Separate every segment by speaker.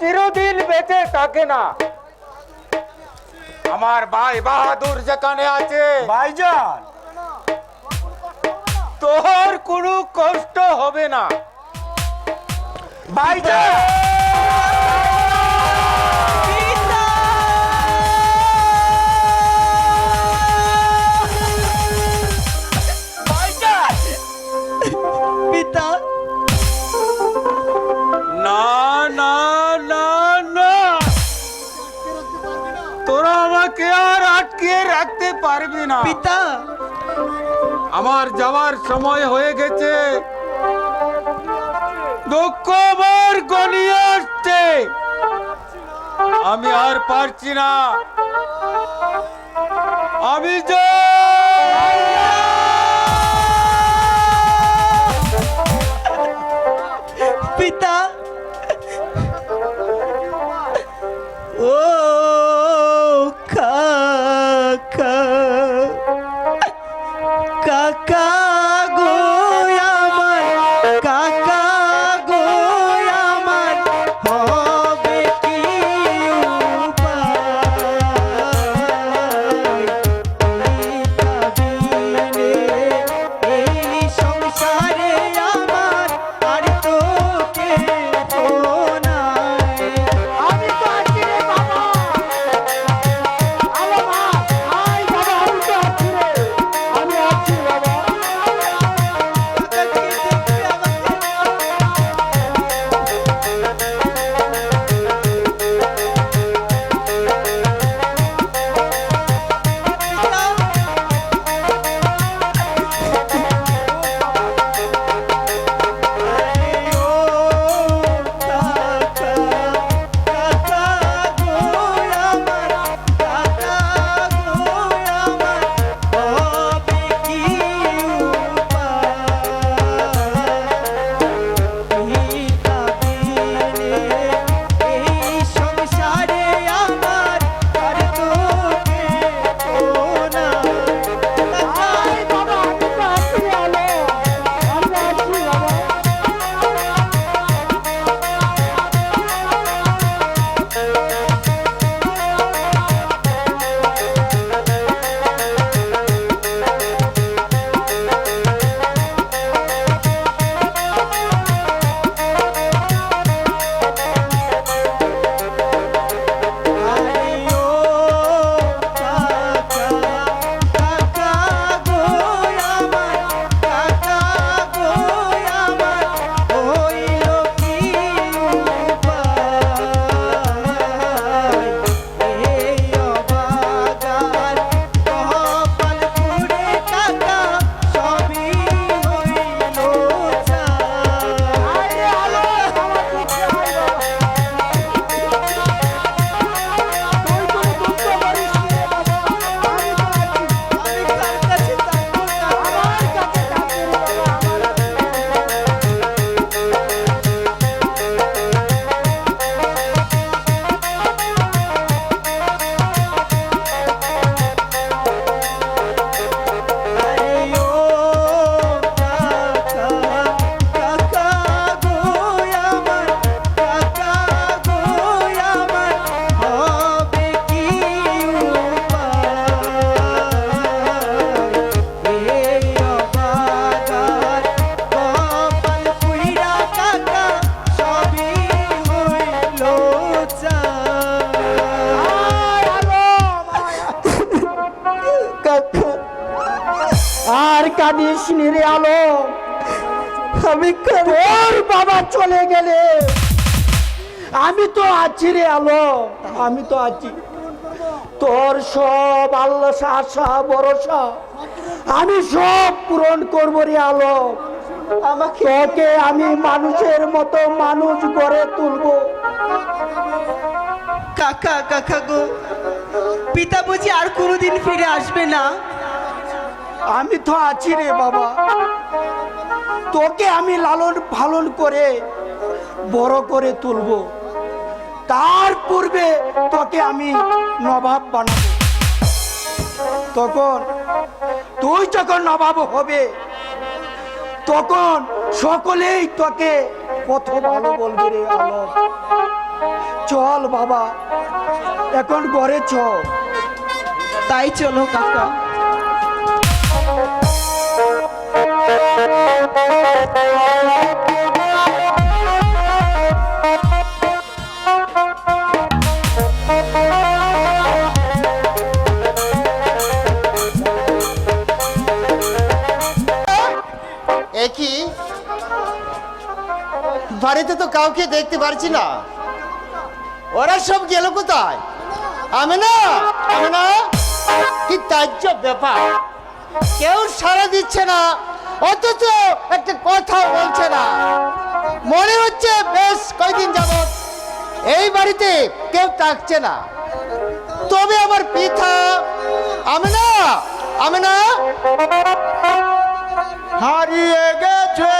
Speaker 1: চিরদিন বেঁচে থাকে না। আমার ভাই বাহাদুর যেখানে আছে
Speaker 2: ভাইজান।
Speaker 1: তোর কোনো কষ্ট হবে না।
Speaker 2: ভাইজান!
Speaker 1: আর রাখতে পারবি না।
Speaker 3: পিতা।
Speaker 1: আমার যাওয়ার সময় হয়ে গেছে। দুঃখবার গনিয়ে আসছে। আমি আর পারছি না। আমি
Speaker 3: পিতা
Speaker 2: আলো আমি তো আছি। তোর সব আল্লাহ আশা ভরসা। আমি সব পূরণ করব রে আলো আমাকে তোকে আমি মানুষের মতো মানুষ গড়ে তুলবো।
Speaker 3: কাকা কাকা গো পিতা বুঝি আর কোনোদিন ফিরে আসবে না?
Speaker 2: আমি তো আছি রে বাবা। তোকে আমি লালন পালন করে বড় করে তুলবো। তার পূর্বে তোকে আমি নবাব বানাবো। তখন তুই যখন নবাব হবে তখন সকলেই তোকে কত ভালো বলবে রে আলো চল বাবা এখন ঘরে চল
Speaker 3: তাই চলো কাকা।
Speaker 1: একই কাউকে দেখতে পারছি না। ওরা সব গেল কোথায়? আমি না আমি না। কি তাজ্য ব্যাপার। কেউ সাড়া দিচ্ছে না, অথচ একটা কথা বলছে না। মনে হচ্ছে বেশ কয়দিন যাবত এই বাড়িতে কেউ থাকছে না। তবে আমার পিঠা আমি না আমি না।
Speaker 4: হারিয়ে গেছে।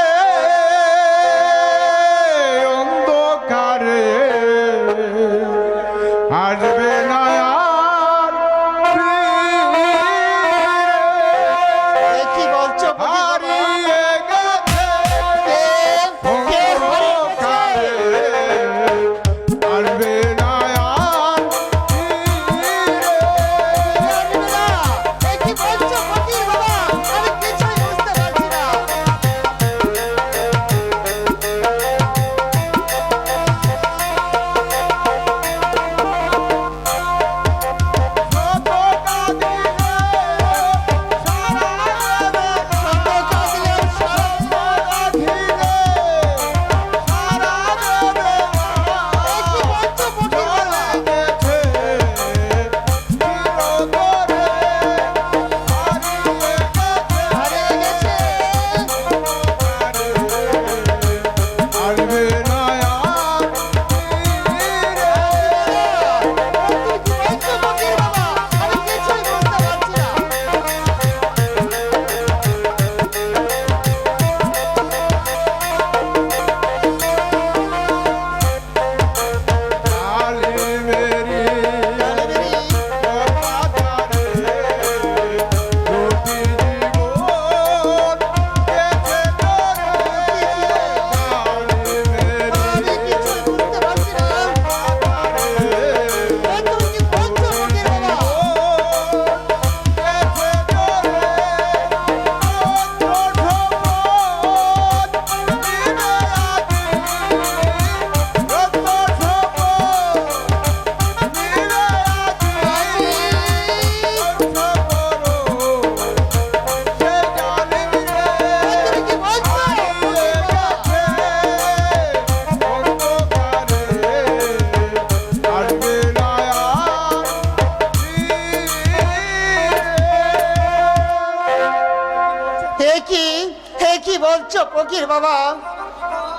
Speaker 1: কি ফকির বাবা।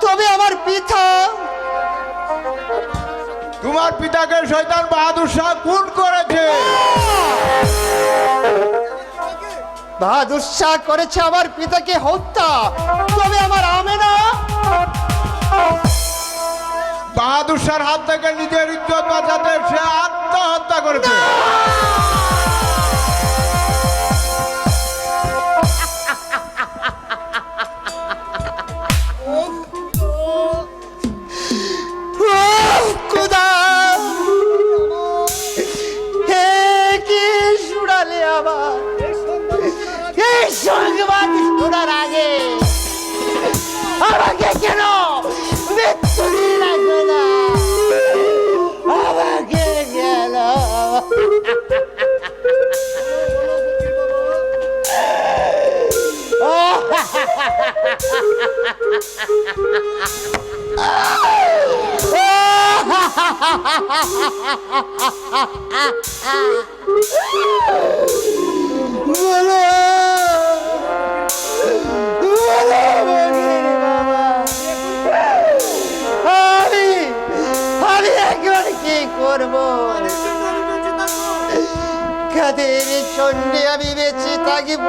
Speaker 1: তবে আমার পিতা।
Speaker 4: তোমার পিতাকে শয়তান বাহাদুর শাহ খুন করেছে।
Speaker 1: বাহাদুর শাহ করেছে আমার পিতাকে হত্যা। তবে আমার আমেনা।
Speaker 4: বাহাদুর শাহর হাত থেকে নিজের ইজ্জত বাঁচাতে সে আত্মহত্যা করেছে।
Speaker 1: করব কাদের সন্ধ্যে আমি বেঁচে থাকব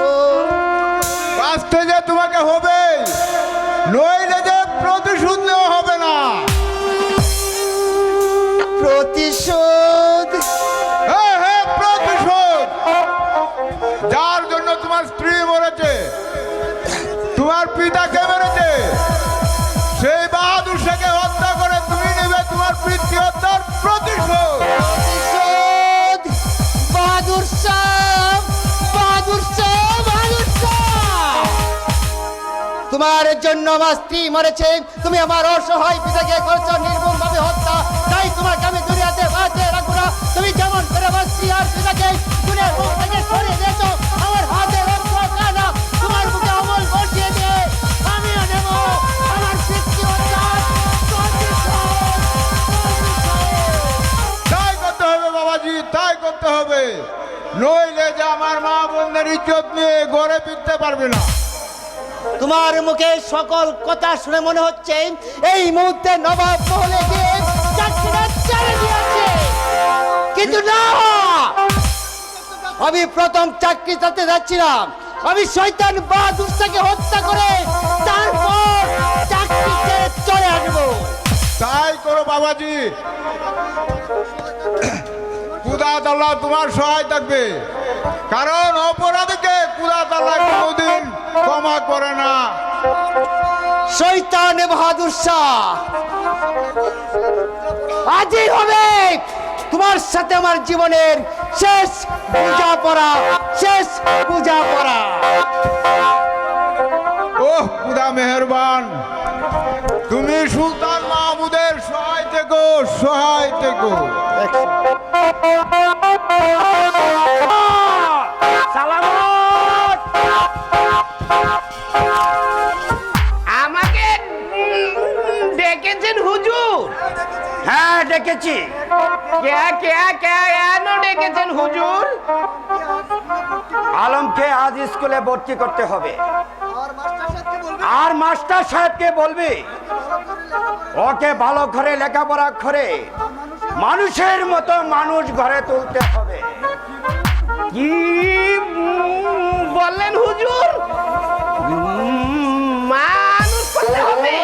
Speaker 4: বাঁচতে যে তোমাকে হবে নইলে যে প্রতিশোধ নেওয়া হবে না।
Speaker 1: প্রতিশোধ?
Speaker 4: হ্যাঁ হ্যাঁ প্রতিশোধ! যার জন্য তোমার স্ত্রী মরেছে তোমার পিতাকে মেরেছে তোমার
Speaker 1: জন্য আমার স্ত্রী মরেছে। তুমি আমার অসহায় পিতাকে করেছ নির্মম ভাবে হত্যা। তাই তোমাকে আমি দুনিয়াতে বাঁচিয়ে রাখব না। তুমি যেমন করে আমার স্ত্রী আর পিতাকে আমার হাতে তোমার মুখে আমিও আমার
Speaker 4: তাই করতে হবে বাবাজি, তাই করতে হবে। নইলে যে আমার মা বোনদের ইজ্জত নিয়ে গড়ে ফিরতে পারবে না।
Speaker 1: তোমার মুখে সকল কথা শুনে মনে হচ্ছে, এই মুহূর্তে নবাব মহলে দিয়েছে। কিন্তু না! আমি প্রথম চাকরি চাতে যাচ্ছিলাম। আমি শৈতান বাহাদুর থেকে হত্যা করে তারপর চাকরি ছেড়ে চলে আসব।
Speaker 4: তাই করো বাবাজি। কুদা তাল্লা তোমার সহায় থাকবে। কারণ অপরাধীকে কুদা তাল্লা কোনোদিন ক্ষমা করে না।
Speaker 1: শৈতান বাহাদুর শাহ আজই হবে। তোমার সাথে আমার জীবনের শেষ পূজা পড়া শেষ পূজা পড়া।
Speaker 4: ওহ কুদা মেহেরবান। তুমি সুলতান মাহমুদের সহায় থেকো সহায় থেকো
Speaker 5: আমাকে ডেকেছেন হুজুর।
Speaker 2: হ্যাঁ ডেকেছি।
Speaker 5: কে কে কে কেন ডেকেছেন হুজুর?
Speaker 2: আলমকে আজ স্কুলে ভর্তি করতে হবে। আর মাস্টার সাহেবকে বলবি? ওকে ভালো ঘরে লেখাপড়া করে মানুষের মতো মানুষ ঘরে তুলতে হবে।
Speaker 5: কি বললেন হুজুর? মানুষ করতে হবে?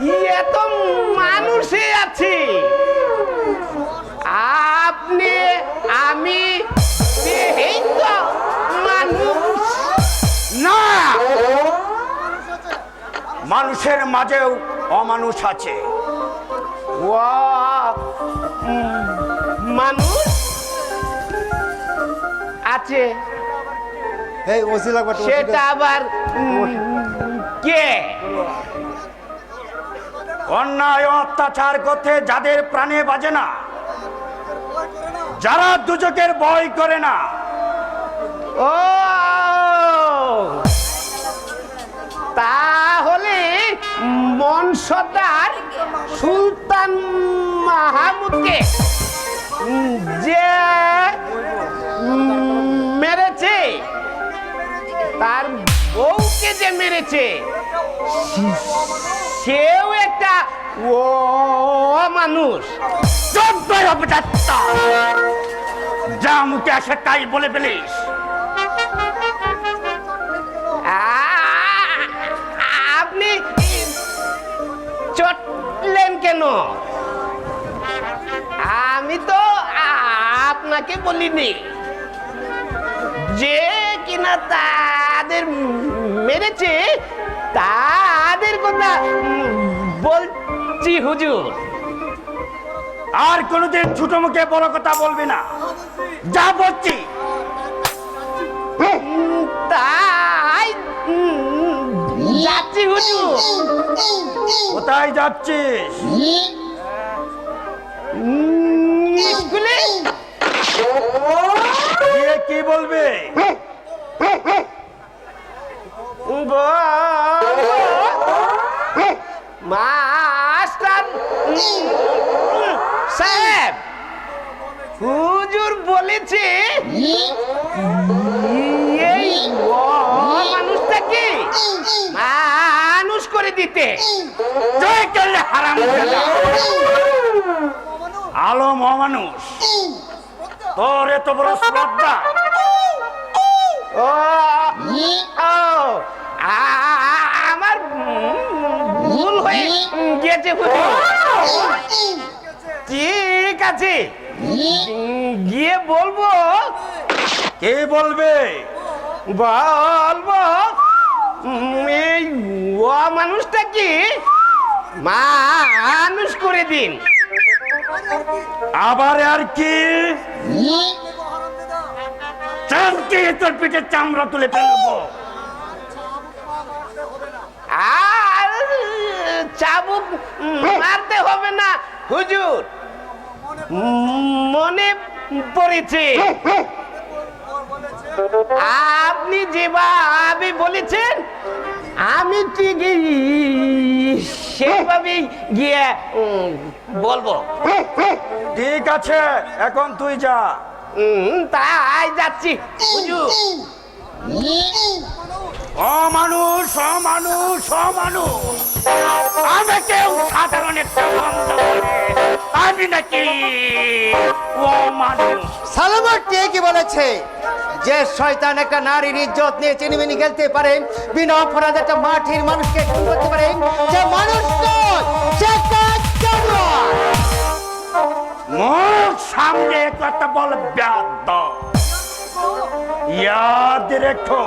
Speaker 5: ইয়ে তো মানুষে আছে? আপনি, আমি
Speaker 2: মানুষের মাঝেও অমানুষ আছে।
Speaker 5: ওয়া, মানুষ আছে। সেটা আবার কে?
Speaker 2: অন্যায় অত্যাচার করতে যাদের প্রাণে বাজে না যারা দুজকের ভয় করে না।
Speaker 5: ও তাহলে বংশদার সুলতান মাহমুদকে যে মেরেছে, তার বউকে যে মেরেছে, সেও একটা ও মানুষ
Speaker 2: অপযাত্তা যা মুখে আসে তাই বলে ফেলিস।
Speaker 5: কেন? আমি তো আপনাকে বলিনি যে কিনা তাদের মেরেছে তাদের কথা বলছি হুজুর।
Speaker 2: আর কোনোদিন ছোট মুখে বড় কথা বলবি না। যা বলছি।
Speaker 5: উম, যাচ্ছি হুজুর
Speaker 2: কোথায় যাচ্ছিস?
Speaker 5: স্কুলে?
Speaker 2: গিয়ে কি বলবে?
Speaker 5: মাস্টার। সাহেব হুজুর বলেছে এই মানুষটাকে মানুষ করে দিতে।
Speaker 2: জয় করলে হারাম খেলা। আলম তোর এত বড় শ্রদ্ধা।
Speaker 5: আমার ভুল হয়ে গেছে ঠিক আছে। গিয়ে বলব।
Speaker 2: কে বলবে?
Speaker 5: বলব মানুষটা কি? মানুষ করে দিন।
Speaker 2: আবার আর কি? চামকে তোর পিঠে চামড়া তুলে ফেলব।
Speaker 5: আর চাবুক মারতে হবে না হুজুর। মনে পড়েছে। আপনি যেভাবে বলেছেন আমি ঠিক সেভাবেই গিয়ে বলব।
Speaker 2: ঠিক আছে এখন তুই যা।
Speaker 5: উম, তাই যাচ্ছি। হুজুর
Speaker 2: ও মানুষ ও মানুষ ও মানুষ আমি কেউ সাধারণ একটা বন্ধ আমি নাকি ও মানুষ
Speaker 1: সালামার ঠিকই বলেছে। যে শয়তান একটা নারীর ইজ্জত নিয়ে চিনিমিনি খেলতে পারে বিনা অপরাধ একটা মাটির মানুষকে খুন করতে পারে যে মানুষ সে
Speaker 2: মুখ সামনে কথা বল ব্যাদ ইয়াদ রেখো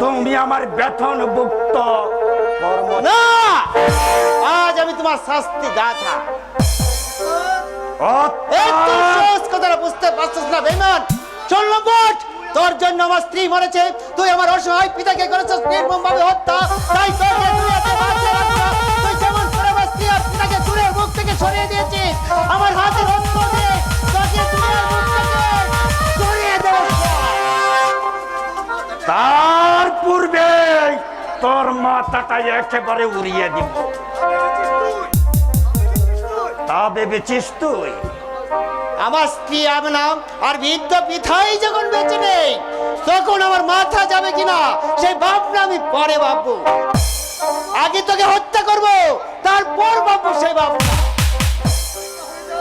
Speaker 2: তুমি আমার বেতন ভুক্ত কর্ম
Speaker 1: না আজ আমি তোমার শাস্তি গাথা। এই তো সহজ কথাটা বুঝতে পারছিস না বেমান তোর জন্য আমার স্ত্রী মরেছে। তুই আমার অসহায় পিতাকে করেছিস নির্মম ভাবে হত্যা। তাই তোকে। তুই পিতাকে মুখ থেকে দিয়েছিস, আমার দেবো।
Speaker 2: তার পূর্বে তোর মাথাটা একেবারে উড়িয়ে দিব। তা ভেবেছিস তুই?
Speaker 1: আমার স্ত্রী আমেনা আর বৃদ্ধ পিতাই যখন বেঁচে নেই তখন আমার মাথা যাবে কিনা সেই ভাবনা আমি পরে ভাববো। আগে তোকে হত্যা করব তারপর ভাববো সেই ভাবনা।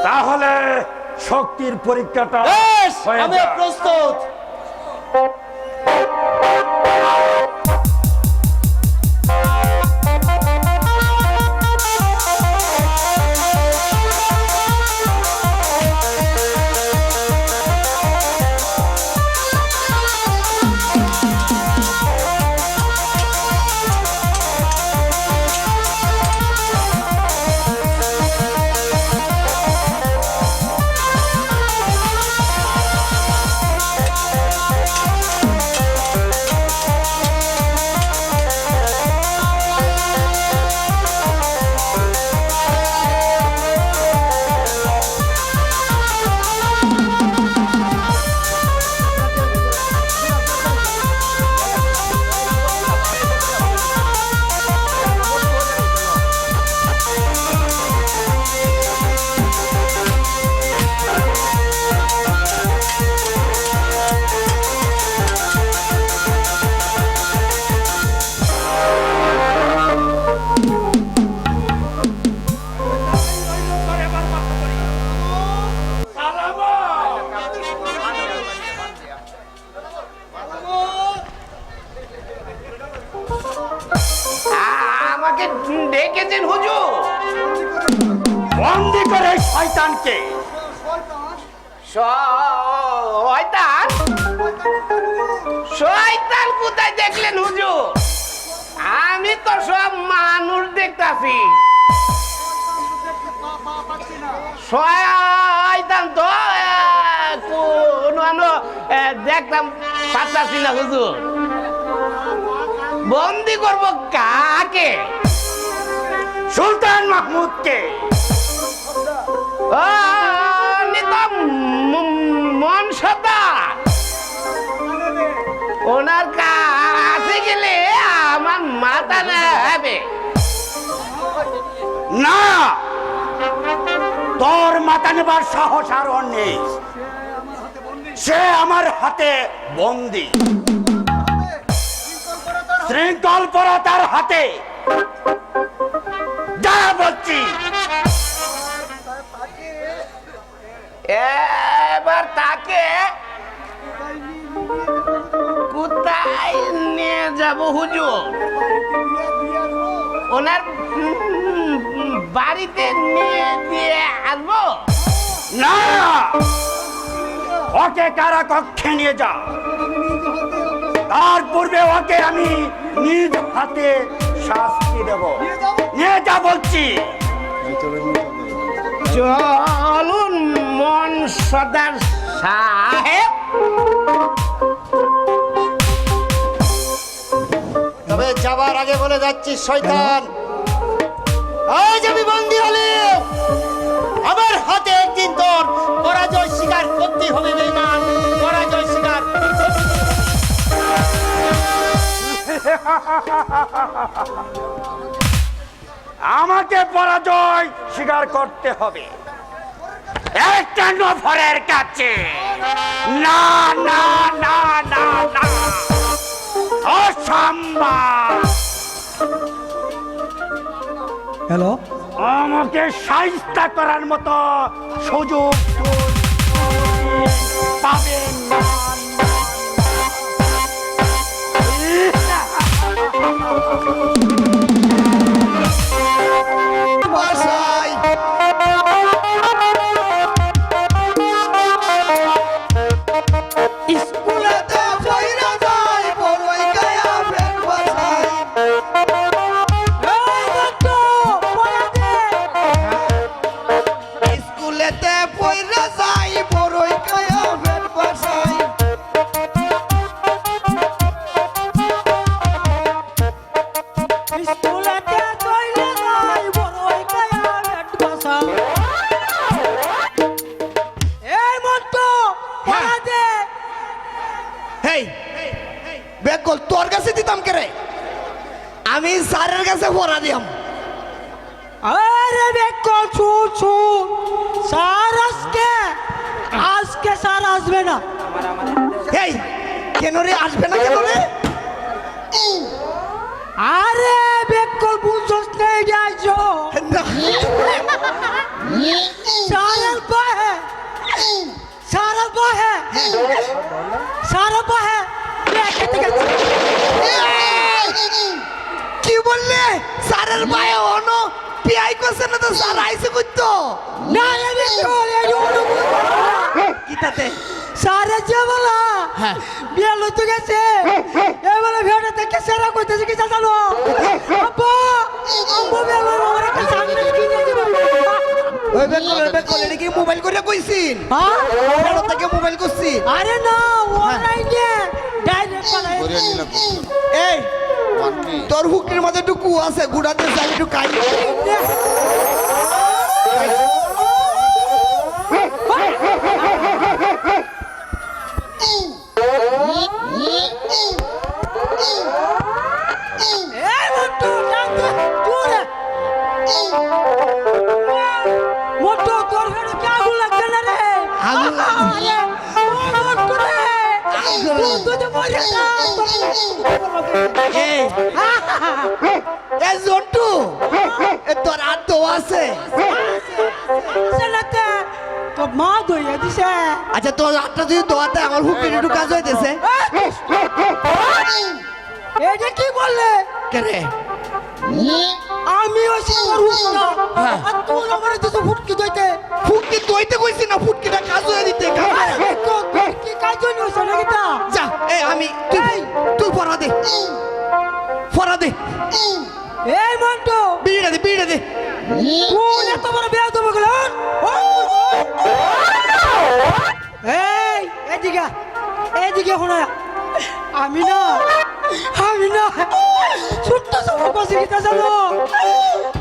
Speaker 2: তাহলে শক্তির পরীক্ষাটা
Speaker 1: আমি। প্রস্তুত।
Speaker 5: দেখতাম পারতাছি না হুজুর। বন্দি করব কাকে?
Speaker 2: সুলতান মাহমুদকে।
Speaker 5: ওনার কাছে গেলে আমার মাথা না,
Speaker 2: তোর মাথা নেবার সাহস আর নেই। সে আমার হাতে বন্দি। শৃঙ্খল তার হাতে। যা বলছি।
Speaker 5: এবার তাকে কোথায় নিয়ে যাব হুজুর? ওনার বাড়িতে নিয়ে দিয়ে আসব?
Speaker 2: না! ওকে কারা কক্ষে নিয়ে যা তার পূর্বে ওকে আমি নিজ হাতে শাস্তি দেব। নিয়ে যা বলছি।
Speaker 5: চলুন মন সদার সাহেব।
Speaker 1: তবে যাবার আগে বলে যাচ্ছি শয়তান। আজ আমি বন্দি হলে! আমার হাতে একদিন তোর পরাজয় স্বীকার করতে হবে বেমান পরাজয় স্বীকার
Speaker 2: আমাকে পরাজয় স্বীকার করতে হবে। একটা নফরের কাছে? না না না না না। অসম্ভব।
Speaker 6: হ্যালো?
Speaker 2: আমাকে সাহিস্তা করার মতো সুযোগ পাবেন না।
Speaker 1: বাসায়
Speaker 6: আরে বেকল বুঝছস নেই যাইছো
Speaker 7: না,
Speaker 6: স্যারের বহে। স্যারের বহে। স্যারের বহে।
Speaker 7: কি বললে? স্যারের ভাই অনো পিআই করছে না তো? স্যার আইসে করতো
Speaker 6: না রে বেকল এই অনুভূতি
Speaker 7: কিতাতে
Speaker 6: স্যারের যে বলা বিয়ে লইতে গেছে। এবারে ভিডিও দেখে সেরা কইতেছে কি জানো? আব্বা আব্বা বিয়ে লইব আমার একটা সামনে কি দিবা?
Speaker 7: ওই মোবাইল করে কইছিন
Speaker 6: হ্যাঁ?
Speaker 7: থেকে মোবাইল করছিন
Speaker 6: আরে না অনলাইনে ডাইরেক্ট পালাই
Speaker 7: এই তোর হুকের মধ্যে একটু কু আছে গুড়াতে যাই একটু কাই।
Speaker 6: তোর
Speaker 7: হাতটা যদি দোয়াতে আমার হুকের একটু কাজ হইতেছে
Speaker 6: এটা কি বললে
Speaker 7: কেরে
Speaker 6: আমি ওই তোর হুকটা আর তুই আমার দিতে ফুটকি দইতে
Speaker 7: ফুটকি দইতে কইছি না ফুটকিটা কাজ হয়ে দিতে হয়ে।
Speaker 6: কি কাজ জন্য হইছে নাকি তা
Speaker 7: যা এই আমি তুই তুই পড়া দে পড়া দে
Speaker 6: এই মন্টু
Speaker 7: বিড়িটা দে বিড়িটা দে
Speaker 6: কোন এত বড় বিয়ে দেবো গেল এদিকে শোনা আমি না আমি না ছোট্ট গেতে জানো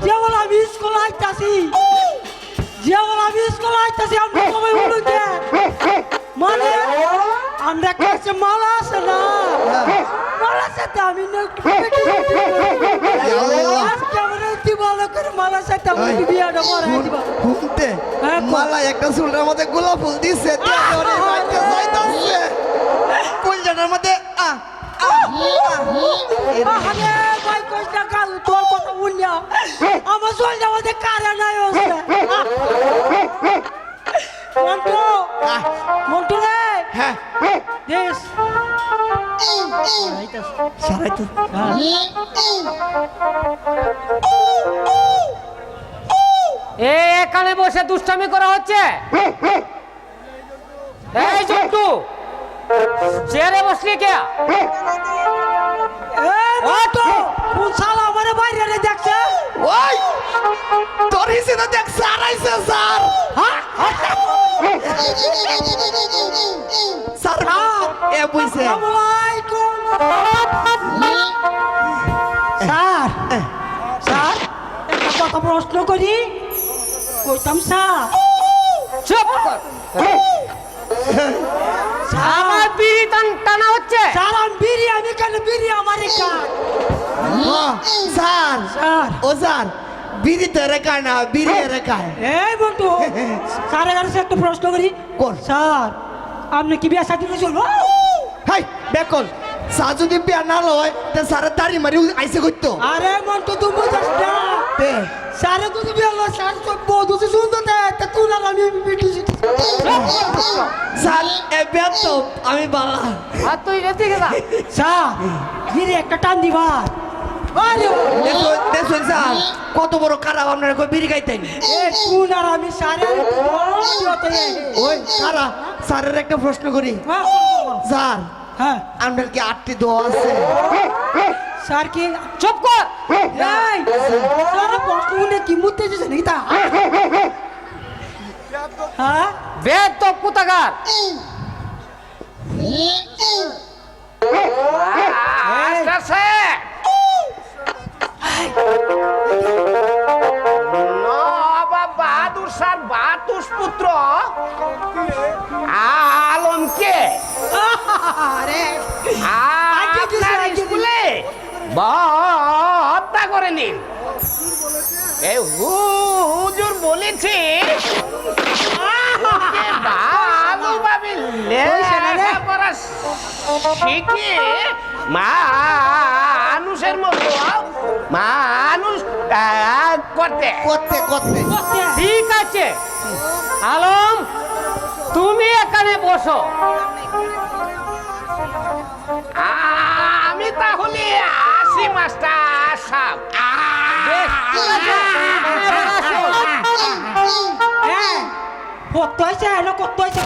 Speaker 6: যেমন আমি স্কুল আইতাছি যেমন আমি সবাই মানে আমরা কাছে মালা আছে না মালা আমি না একটু পেটে আজকে আমরা অতি ভালো করে মালা সাথে আমি বিয়েটা করে। দিবা
Speaker 7: ঘুমতে
Speaker 6: হ্যাঁ,
Speaker 7: মালা একটা চুলটার মধ্যে গোলাপ ফুল দিছে কুলজাটার মধ্যে আ আ, আ।
Speaker 6: আরে ভাই কইটা কাল তোর কথা শুনিয়া আমার সোলটা যাওয়াতে কারে নাই মন্টু মন্টু রে
Speaker 7: হ্যাঁ সারাই তো
Speaker 8: এ এখানে বসে দুষ্টামি করা হচ্ছে? এই জন্টু চেয়ারে বসলি কে?
Speaker 6: এই মন্টু কোন শালা আমারে
Speaker 7: তোর হিসেবে দেখ স্যার আইছে স্যার। স্যার এ বুঝছে।
Speaker 6: স্যার স্যার একটা কথা প্রশ্ন করি। কইতাম স্যার।
Speaker 8: চুপ। কর আমার বিড়ি টান- টানা হচ্ছে।
Speaker 6: স্যার আমি বিড়ি আমি কেন বিড়ি আমার কাজ
Speaker 7: হ্যাঁ, স্যার
Speaker 6: স্যার।
Speaker 7: ও স্যার বিড়ি তো রেকায় না বিড়ি রে খায়
Speaker 6: এই বন্ধু স্যারের কাছে একটা প্রশ্ন করি।
Speaker 7: কর।
Speaker 6: স্যার আপনি কি বিয়া সাথে চলবো?
Speaker 7: হাই বেকল স্যার যদি বিয়া না লয় তে স্যারের দাড়ি মারি আইসে করতো
Speaker 6: আরে মন্টু তুমি বুঝাস না।
Speaker 7: তে।
Speaker 6: স্যারে যদি বিয়া লয় স্যার তো বহুত সুন্দর তা তুই না আমি বিটি
Speaker 7: স্যার এ বিয়া তো আমি বালা।
Speaker 8: আর তুই এদিকে যা
Speaker 6: স্যার ধীরে একটা টান দিবা
Speaker 7: স্যার কত বড় খারাপ আপনারা কই বিড়ি খাইতেন?
Speaker 6: এ তুই আর আমি স্যারে
Speaker 7: ওই সারা স্যারের একটা প্রশ্ন করি। স্যার
Speaker 6: হ্যাঁ।
Speaker 7: আপনার কি আটটি দোয়া আছে?
Speaker 6: স্যার কি?
Speaker 8: চুপ কর।
Speaker 6: এই স্যার প্রশ্ন শুনে কি মুতে দিছে নাকি তা? হ্যাঁ?
Speaker 8: বেদ তো
Speaker 5: নবাব বাহাদুর স্যার বাতুস পুত্র আলমকে? আপনার স্কুলে হত্যা করে নিন এই হুজুর বলেছে ভালোভাবে লেখাপড়া শিখে মানুষের মতো মানুষ করতে।
Speaker 7: করতে করতে।
Speaker 8: ঠিক আছে। আলম তুমি এখানে বসো।
Speaker 5: আমি তাহলে আসি মাস্টার সাহেব।
Speaker 8: বেশ, ঠিক আছে। এবার আসো।
Speaker 6: হ্যাঁ কত হয়েছে এলো কত হয়েছে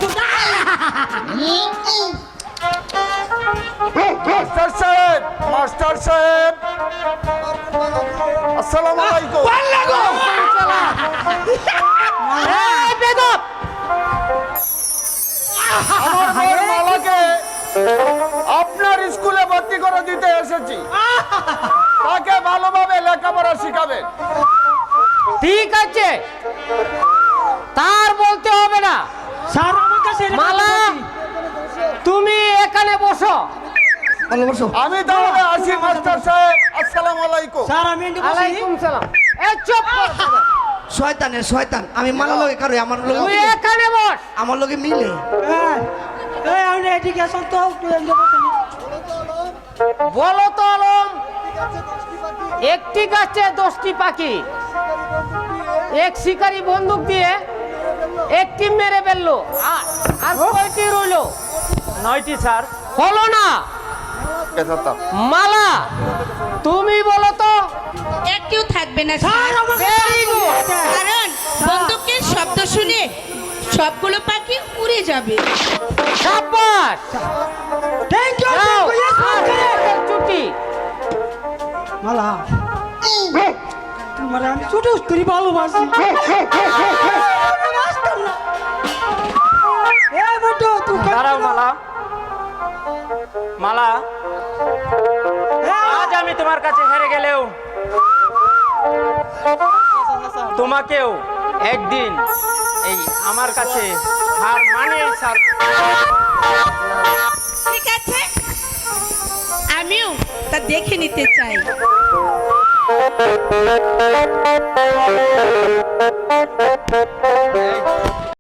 Speaker 2: মাস্টার সাহেব মাস্টার সাহেব। আসসালামু আলাইকুম। মালাকে আপনার স্কুলে ভর্তি করে দিতে এসেছি। তাকে ভালোভাবে লেখাপড়া শিখাবেন
Speaker 8: ঠিক আছে। তার বলতে হবে না।
Speaker 6: স্যার আমার কাছে
Speaker 8: মালা তুমি এখানে বসো।
Speaker 2: আমি তাহলে আসি মাস্টার সাহেব। আসসালামু আলাইকুম।
Speaker 6: স্যার আমি
Speaker 8: আলাইকুম সালাম। এই চুপ কর।
Speaker 7: শয়তানের শয়তান। আমি মালা লগে কারও আমার লগে তুই
Speaker 8: এখানে বস।
Speaker 7: আমার লগে মিলে।
Speaker 6: হ্যাঁ এই আমি এদিকে আসুন তো তুই বসুন।
Speaker 8: বলো তো আলম। একটি গাছে দশটি পাখি। এক শিকারি বন্দুক দিয়ে একটি মেরে ফেলল। আর কয়টি রইল? নয়টি স্যার হলো না মালা। তুমি বলো তো।
Speaker 9: একটিও থাকবে না
Speaker 6: স্যার।
Speaker 9: কারণ বন্দুকের শব্দ শুনে সবগুলো পাখি উড়ে যাবে।
Speaker 8: সাব্বাস।
Speaker 6: Thank you Mala. তোমার আমি ছোট ভালোবাসি।
Speaker 10: দাঁড়াও মালা। মালা
Speaker 6: হ্যাঁ,
Speaker 10: আজ আমি তোমার কাছে হেরে গেলেও তোমাকেও একদিন এই আমার কাছে হার মানে
Speaker 9: ঠিক আছে। আমিও তা দেখে নিতে চাই।